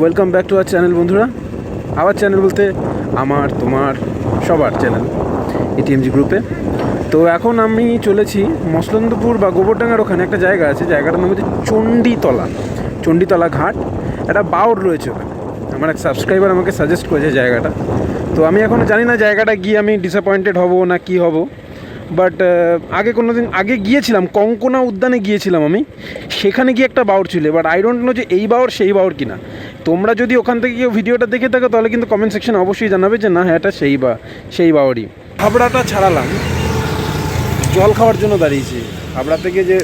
Welcome back to our channel বন্ধুরা। আবার channel বলতে আমার, তোমার, সবার চ্যানেল এটিএমজি গ্রুপে তো এখন আমি চলেছি মসলন্দপুর বা গোবরডাঙ্গার ওখানে। একটা জায়গা আছে, জায়গাটার নাম হচ্ছে চণ্ডীতলা। চণ্ডীতলা ঘাট। একটা বাউর রয়েছে ওখানে। আমার এক সাবস্ক্রাইবার আমাকে সাজেস্ট করেছে জায়গাটা। তো আমি এখনও জানি না জায়গাটা গিয়ে আমি ডিসঅ্যাপয়েন্টেড হব না কি হব। বাট আগে কোনো দিন আগে গিয়েছিলাম, কঙ্কনা উদ্যানে গিয়েছিলাম আমি। সেখানে গিয়ে একটা বাউর ছিল বাট আই ডোন্ট নো যে এই বাউর সেই বাউর কিনা। তোমরা যদি ওখান থেকে কেউ ভিডিওটা দেখে থাকো, তাহলে কিন্তু কমেন্ট সেকশনে অবশ্যই জানাবে যে, না হ্যাঁ এটা সেই বা, সেই বাউরই। হাবড়াটা ছাড়ালাম। জল খাওয়ার জন্য দাঁড়িয়েছি। হাবড়া থেকে যে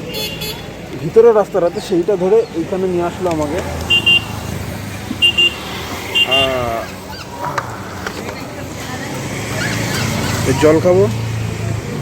ভিতরের রাস্তাটাতে সেইটা ধরে এইখানে নিয়ে আসলো আমাকে। জল খাব।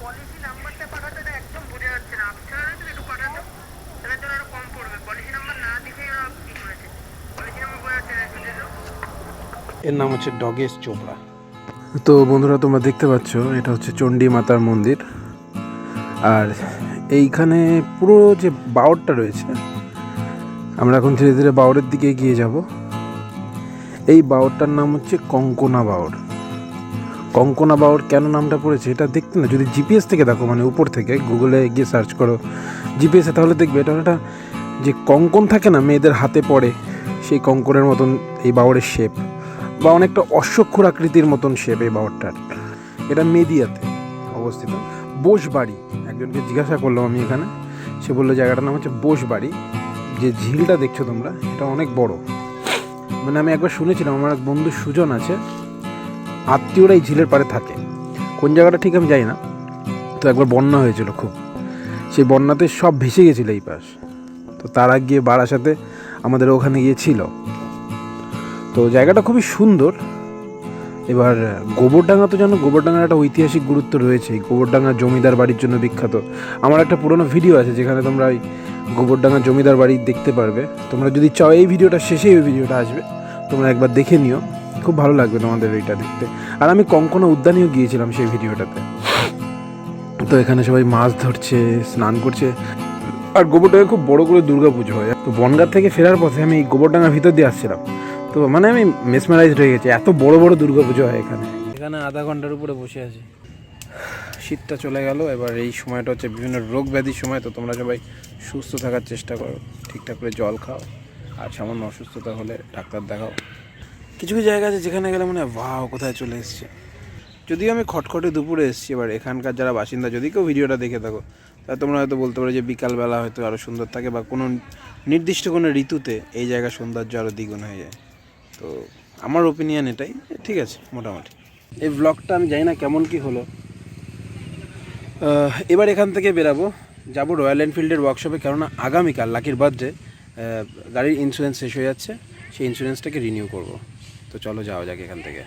policy নাম্বারটা পাঠাতে না একদম বোঝা যাচ্ছে না আপনারা যদি একটু পাঠাতো তাহলে জন্য আরও কম পড়বে পলিসি নাম্বার না দিতে ওরা কি করেছে পলিসি নাম্বার বোঝা যাচ্ছে এর নাম হচ্ছে ডগেশ চোপড়া। তো বন্ধুরা, তোমরা দেখতে পাচ্ছ, এটা হচ্ছে চণ্ডী মাতার মন্দির। আর এইখানে পুরো যে বাওরটা রয়েছে, আমরা এখন ধীরে ধীরে বাওরের দিকে গিয়ে যাব। এই বাওরটার নাম হচ্ছে কঙ্কনা বাওর কঙ্কনা বাওর কেন নামটা পড়েছে, এটা দেখতে না, যদি জিপিএস থেকে দেখো মানে উপর থেকে, গুগলে গিয়ে সার্চ করো, জিপিএসে তাহলে দেখবে এটা একটা যে কঙ্কন থাকে না, মেয়েদের হাতে পড়ে, সেই কঙ্কনের মতন এই বাওরের শেপ বা অনেকটা অশ্বক্ষুর আকৃতির মতন শেপ এই বাওরটার এটা মেদিয়াতে অবস্থিত। বোসবাড়ি, একজনকে জিজ্ঞাসা করলাম আমি এখানে। সে বলল জায়গাটার নাম হচ্ছে বোসবাড়ি। যে ঝিলটা দেখছ তোমরা, এটা অনেক বড়। মানে আমি একবার শুনেছিলাম, আমার এক বন্ধু সুজন আছে, আত্মীয়রা এই ঝিলের পাড়ে থাকে। কোন জায়গাটা ঠিক আমি জানি না তো একবার বন্যা হয়েছিল খুব। সেই বন্যাতে সব ভেসে গেছিল এই পাশ। তো তারা গিয়ে বারাসাতে আমাদের ওখানে গিয়েছিল। তো জায়গাটা খুবই সুন্দর। এবার গোবরডাঙ্গা তো জানো, গোবরডাঙ্গার একটা ঐতিহাসিক গুরুত্ব রয়েছে। গোবরডাঙ্গা জমিদার বাড়ির জন্য বিখ্যাত। আমার একটা পুরনো ভিডিও আছে যেখানে তোমরা ওই গোবরডাঙ্গা জমিদার বাড়ি দেখতে পারবে। তোমরা যদি চাও এই ভিডিওটা শেষে ওই ভিডিওটা আসবে, তোমরা একবার দেখে নিও। খুব ভালো লাগবে তোমাদের এইটা দেখতে। আর আমি কঙ্কনা উদ্যানেও গিয়েছিলাম সেই ভিডিওটাতে। তো এখানে সবাই মাছ ধরছে, স্নান করছে। আর গোবরডাঙ্গায় খুব বড় করে দুর্গা পুজো হয়। তো বনগাঁ থেকে ফেরার পথে আমি গোবরডাঙ্গার ভিতর দিয়ে আসছিলাম। তো মানে আমি মেসমারাইজড হয়ে গেছি। এত বড় বড় দুর্গা পুজো হয় এখানে। এখানে আধা ঘণ্টার উপরে বসে আছি। শীতটা চলে গেল, এবার এই সময়টা হচ্ছে বিভিন্ন রোগ ব্যাধির সময়, তো তোমরা সবাই সুস্থ থাকার চেষ্টা করো, ঠিকঠাক করে জল খাও, আর সামান্য অসুস্থতা হলে ডাক্তার দেখাও। কিছু কিছু জায়গা আছে যেখানে গেলে মনে হয় ভাও কোথায় চলে এসছে? যদিও আমি খটখটে দুপুরে এসেছি, এবার এখানকার যারা বাসিন্দা, যদি কেউ ভিডিওটা দেখে থাকো, তাহলে তোমরা হয়তো বলতে পারো যে বিকালবেলা হয়তো আরও সুন্দর থাকে, বা কোনো নির্দিষ্ট কোনো ঋতুতে এই জায়গার সৌন্দর্য আরও দ্বিগুণ হয়ে যায়। তো আমার ওপিনিয়ন এটাই ঠিক আছে মোটামুটি। এই ব্লগটা আমি জানি না কেমন কি হলো। এবার এখান থেকে বেরাবো। যাব রয়্যাল এনফিল্ডের ওয়ার্কশপে কেননা আগামীকাল লাকির বার্থডে গাড়ির ইন্স্যুরেন্স শেষ হয়ে যাচ্ছে সেই ইন্স্যুরেন্সটাকে রিনিউ করব। তো চলো যাওয়া যাক এখান থেকে।